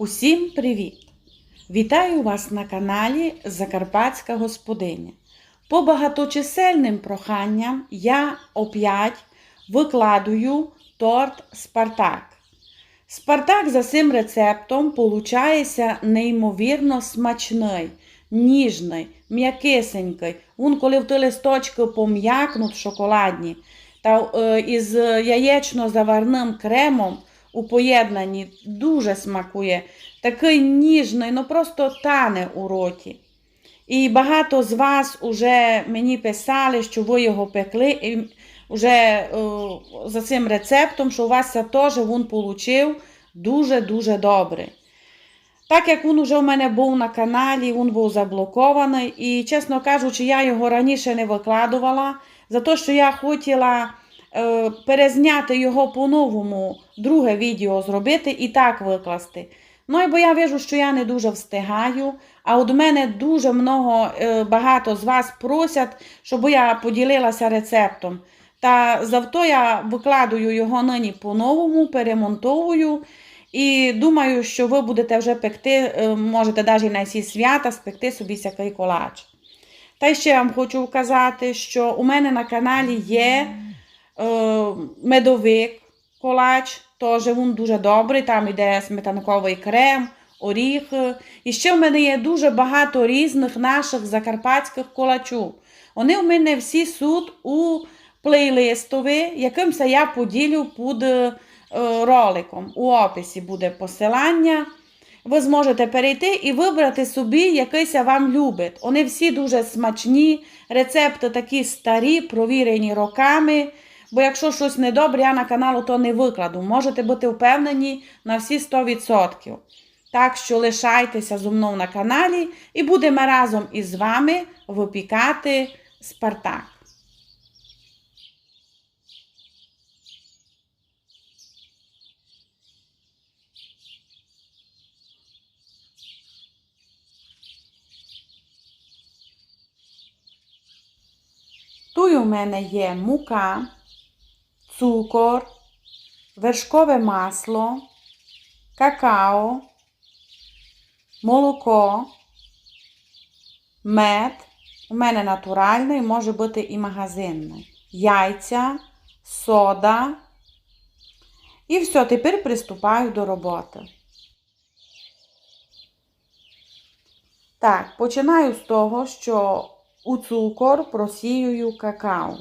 Усім привіт! Вітаю вас на каналі Закарпатська Господиня. По багаточисельним проханням я опять викладую торт Спартак. Спартак за цим рецептом получається неймовірно смачний, ніжний, м'якисенький. Він коли в ті листочки пом'якнуть шоколадні та е, із яєчно-заварним кремом у поєднанні дуже смакує. Такий ніжний, ну просто тане у роті. І багато з вас вже мені писали, що ви його пекли і вже е, за цим рецептом, що у вас це теж він получив дуже-дуже добре. Так як він вже у мене був на каналі, він був заблокований. І, чесно кажучи, я його раніше не викладувала, за те, що я хотіла перезняти його по-новому, друге відео зробити і так викласти. Ну, і бо я вижу, що я не дуже встигаю, а от мене дуже много, е, багато з вас просять, щоб я поділилася рецептом. Та завто я викладую його нині по-новому, перемонтовую. І думаю, що ви будете вже пекти, е, можете навіть на ці свята спекти собі всякий колач. Та ще вам хочу вказати, що у мене на каналі є е, медовик колач, теж він дуже добрий, там йде сметанковий крем, оріхи. І ще в мене є дуже багато різних наших закарпатських колачів. Вони у мене всі суд у плейлистові, якимся я поділю під е, роликом. У описі буде посилання. Ви зможете перейти і вибрати собі, якийсь вам любить. Вони всі дуже смачні, рецепти такі старі, провірені роками. Бо якщо щось недобре, я на каналу то не викладу. Можете бути впевнені на всі 100%. Так що лишайтеся зі мною на каналі і будемо разом із вами випікати Спартак. Тут у мене є мука, цукор, вершкове масло, какао, молоко, мед. У мене натуральний, може бути і магазинний. Яйця, сода. І все, тепер приступаю до роботи. Так, починаю з того, що у цукор просіюю какао.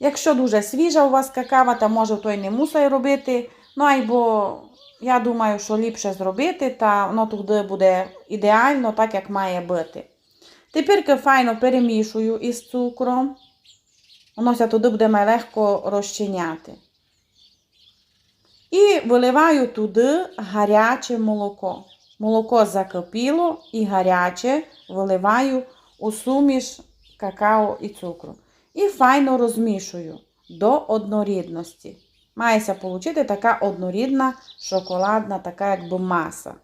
Якщо дуже свіжа у вас какава, то може той не мусить робити. Ну, або я думаю, що ліпше зробити, та воно туди буде ідеально, так як має бути. Тепер файно перемішую із цукром. Воно туди буде легко розчиняти. І виливаю туди гаряче молоко. Молоко закипіло і гаряче виливаю у суміш какао і цукру. І файно розмішую до однорідності. Мається отримати така однорідна шоколадна, така якби маса.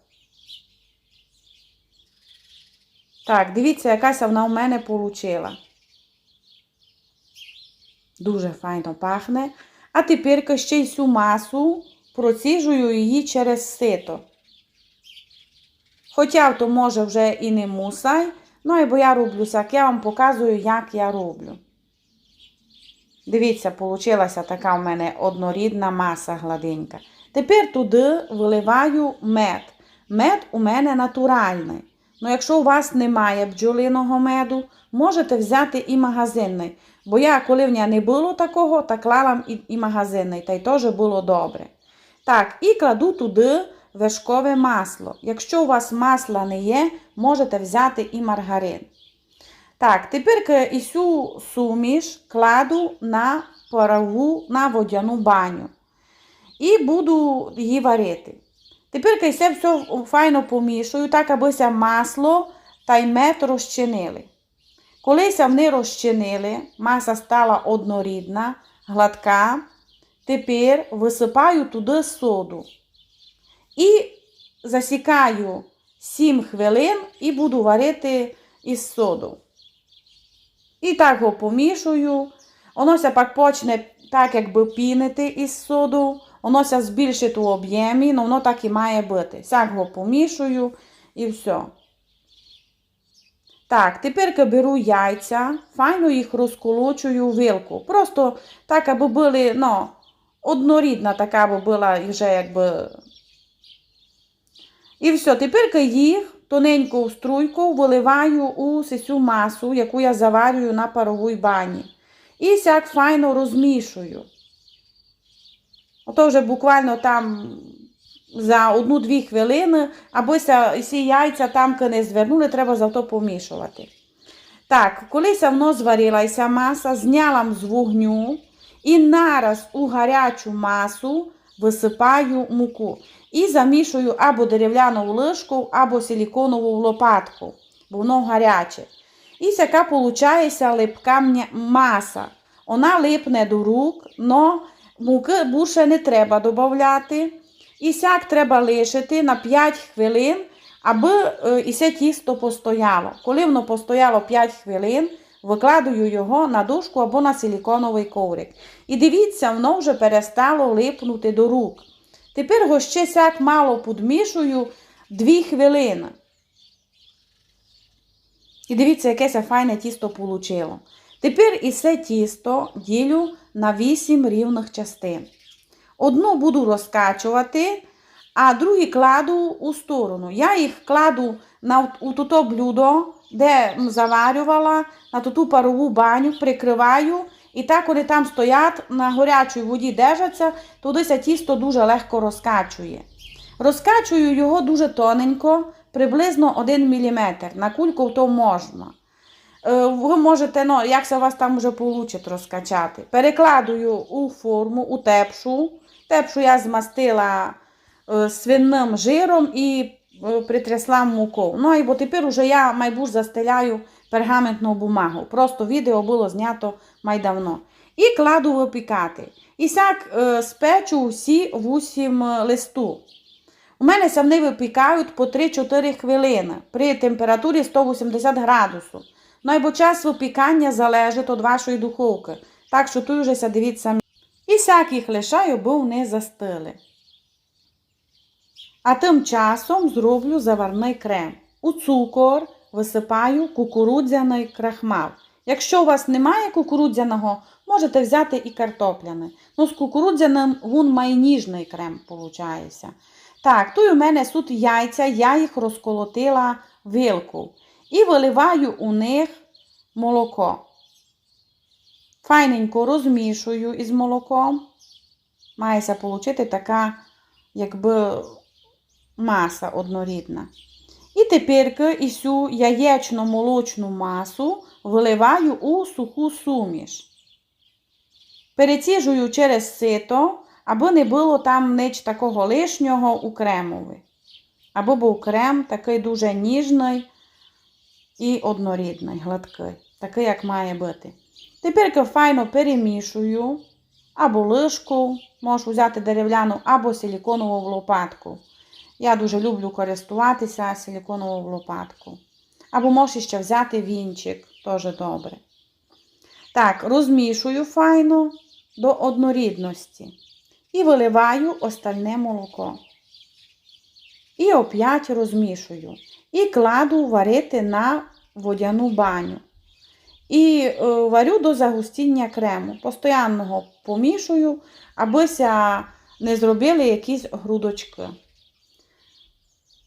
Так, дивіться, якась вона у мене вийшла. Дуже файно пахне. А тепер ще й цю масу проціжую її через сито. Хоча то може вже і не мусай, ну бо я роблю так, я вам показую, як я роблю. Дивіться, получилася така у мене однорідна маса гладенька. Тепер туди виливаю мед. Мед у мене натуральний. Ну, якщо у вас немає бджолиного меду, можете взяти і магазинний. Бо я, коли в мене не було такого, так клала і, і магазинний, та й теж було добре. Так, і кладу туди вершкове масло. Якщо у вас масла не є, можете взяти і маргарин. Так, тепер і цю суміш кладу на парову, на водяну баню. І буду її варити. Тепер все все файно помішую, так аби масло та й мед розчинили. Коли вони розчинили, маса стала однорідна, гладка, тепер висипаю туди соду. І засікаю 7 хвилин і буду варити із соду. І так його помішую. Воно ся пак почне так, якби пінити із соду. воно ся збільшить у об'ємі, ну воно так і має бути. Сяк його помішую і все. Так, тепер беру яйця, файно їх розколочую вилку. Просто так, аби були, ну, однорідна така, аби була вже якби. І все, тепер їх тоненьку струйку виливаю у цю масу, яку я заварюю на паровій бані. І сяк файно розмішую. Ото вже буквально там за одну-дві хвилини, аби ці яйця там не звернули, треба завто помішувати. Так, коли воно зварилася маса, зняла з вогню і нараз у гарячу масу висипаю муку. І замішую або дерев'яну лишку, або силіконову лопатку, воно гаряче. І така виходить липка маса. Вона липне до рук, але муки більше не треба додати. І сяк треба лишити на 5 хвилин, аби е, і це тісто постояло. Коли воно постояло 5 хвилин, викладаю його на дошку або на силіконовий коврик. І дивіться, воно вже перестало липнути до рук. Тепер його ще сяк мало підмішую 2 хвилини. І дивіться, яке це файне тісто вийшло. Тепер і це тісто ділю на 8 рівних частин. Одну буду розкачувати, а другі кладу у сторону. Я їх кладу на у туто блюдо, де заварювала, на ту парову баню, прикриваю. І так, коли там стоять, на гарячій воді держаться, туди це тісто дуже легко розкачує. Розкачую його дуже тоненько, приблизно 1 мм. На кульку то можна. Е, Ви можете, ну, як у вас там вже вийде розкачати. Перекладую у форму, у тепшу. Тепшу я змастила е, свинним жиром і е, притрясла мукою. Ну, і тепер уже я майбуж застеляю пергаментну бумагу. Просто відео було знято майдавно. І кладу випікати. І сяк е, спечу всі 8 листу. У мене це вони випікають по 3-4 хвилини при температурі 180 градусів. Ну, бо час випікання залежить від вашої духовки. Так що тут вже дивіться. І сяк їх лишаю, бо вони застили. А тим часом зроблю заварний крем. У цукор висипаю кукурудзяний крахмал. Якщо у вас немає кукурудзяного, можете взяти і картопляний. Ну, з кукурудзяним він має ніжний крем, виходить. Так, тут у мене тут яйця, я їх розколотила вилку. І виливаю у них молоко. Файненько розмішую із молоком. Мається отримати така, якби, маса однорідна. І тепер і цю яєчно-молочну масу виливаю у суху суміш. Переціжую через сито, аби не було там ніч такого лишнього у кремові. Або був крем такий дуже ніжний і однорідний, гладкий, такий, як має бути. Тепер файно перемішую або лишку, можу взяти дерев'яну, або силіконову лопатку. Я дуже люблю користуватися силіконовою лопатку. Або можеш ще взяти вінчик, теж добре. Так, розмішую файно до однорідності. І виливаю остальне молоко. І оп'ять розмішую. І кладу варити на водяну баню. І е, варю до загустіння крему. Постоянно помішую, абися не зробили якісь грудочки.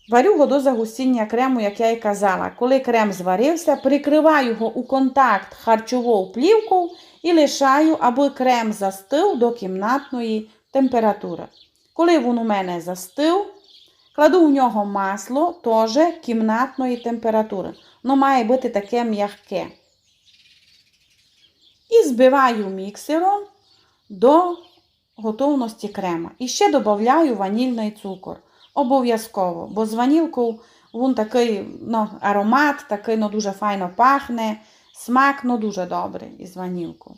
Варю його до загустіння крему, як я і казала. Коли крем зварився, прикриваю його у контакт харчовою плівкою і лишаю, аби крем застив до кімнатної температури. Коли він у мене застив, кладу в нього масло теж кімнатної температури. Воно має бути таке м'яке. І збиваю міксером до готовності крема. І ще додаю ванільний цукор. Обов'язково, бо з ванілкою він такий ну, аромат, такий ну, дуже файно пахне, смак ну, дуже добрий із ванілкою.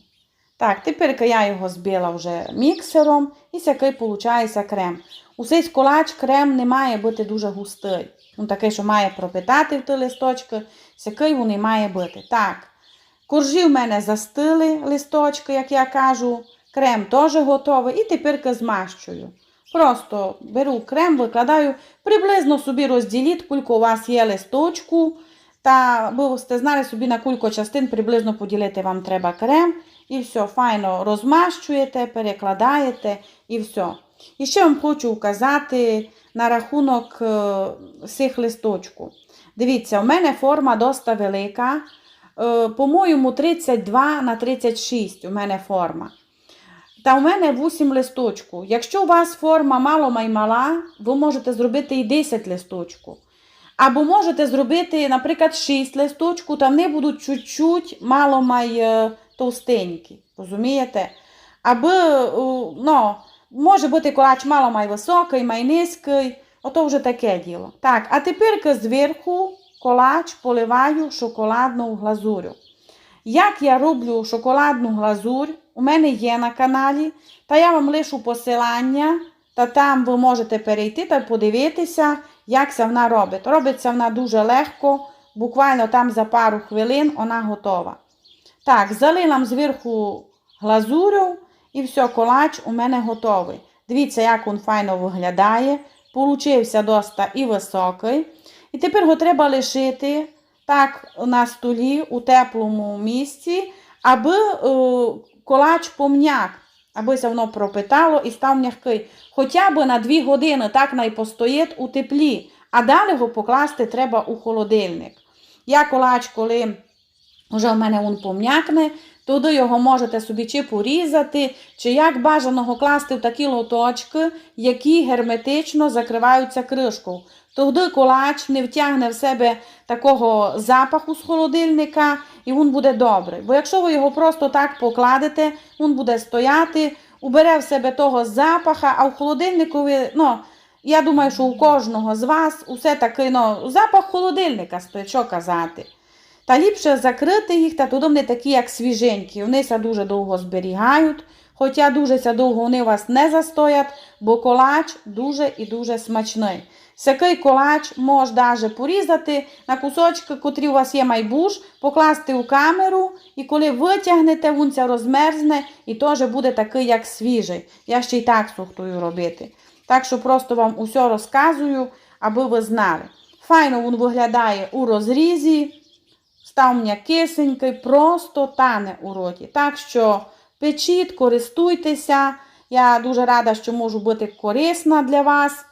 Так, тепер я його збила вже міксером і такий виходить крем. У цей колач крем не має бути дуже густий. Він такий, що має пропитати в ті листочки, такий він і має бути. Так, коржі в мене застили листочки, як я кажу. крем теж готовий. І тепер змащую. Просто беру крем, викладаю, приблизно собі розділіть, кілько у вас є листочку. Та ви сте знали собі на кілько частин приблизно поділити вам треба крем. І все, файно розмащуєте, перекладаєте і все. І ще вам хочу указати на рахунок е, цих листочку. Дивіться, у мене форма доста велика. Е, по-моєму, 32 на 36 у мене форма. Та у мене 8 листочку. Якщо у вас форма мало май мала, ви можете зробити і 10 листочку. Або можете зробити, наприклад, 6 листочку, та вони будуть чуть-чуть мало май е, товстенькі. Розумієте? Аби, е, ну, може бути колач мало май високий, май низький. Ото вже таке діло. Так, а тепер зверху колач поливаю шоколадну глазурю. Як я роблю шоколадну глазурь, у мене є на каналі, та я вам лишу посилання, та там ви можете перейти та подивитися, як це вона робить. Робиться вона дуже легко, буквально там за пару хвилин вона готова. Так, залила зверху глазурю і все, колач у мене готовий. Дивіться, як він файно виглядає. Получився доста і високий. І тепер його треба лишити так на столі у теплому місці, аби е, колач пом'як, аби все воно пропитало і став м'який. Хоча б на 2 години так найпостоїть у теплі, а далі його покласти треба у холодильник. Я колач, коли вже в мене він пом'якне, туди його можете собі чи порізати, чи як бажано його класти в такі лоточки, які герметично закриваються кришкою. Тоді колач не втягне в себе такого запаху з холодильника і він буде добрий. Бо якщо ви його просто так покладете, він буде стояти, убере в себе того запаха, а в холодильнику ви, ну, я думаю, що у кожного з вас усе таки ну, запах холодильника що казати. Та ліпше закрити їх, та туди вони такі, як свіженькі. Вони ся дуже довго зберігають, хоча дуже довго вони вас не застоять, бо колач дуже і дуже смачний. Всякий колач може даже порізати на кусочки, котрі у вас є майбуш, покласти у камеру, і коли витягнете, він це розмерзне і теж буде такий, як свіжий. Я ще й так сухтую робити. Так що просто вам усе розказую, аби ви знали. Файно він виглядає у розрізі став м'якисенький, просто тане у роті. Так що печіть, користуйтеся. Я дуже рада, що можу бути корисна для вас.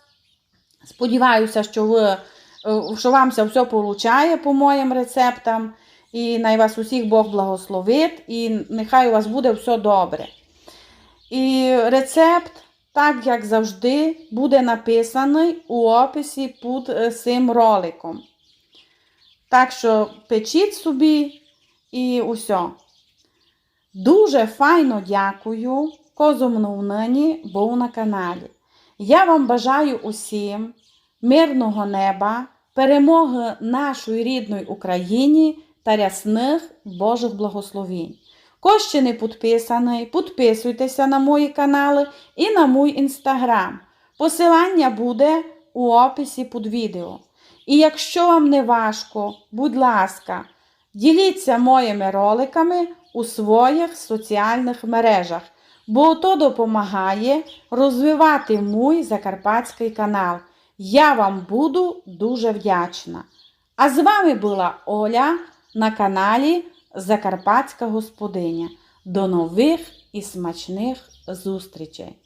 Сподіваюся, що ви, е, що вам все получає по моїм рецептам. І най вас усіх Бог благословить, і нехай у вас буде все добре. І рецепт, так як завжди, буде написаний у описі під е, цим роликом. Так що печіть собі і усе. Дуже файно дякую, козому нині був на каналі. Я вам бажаю усім мирного неба, перемоги нашої рідної Україні та рясних Божих благословень. Хто ще не підписаний, підписуйтеся на мої канали і на мій інстаграм. Посилання буде у описі під відео. І якщо вам не важко, будь ласка, діліться моїми роликами у своїх соціальних мережах, бо то допомагає розвивати мій закарпатський канал. Я вам буду дуже вдячна. А з вами була Оля на каналі Закарпатська Господиня. До нових і смачних зустрічей!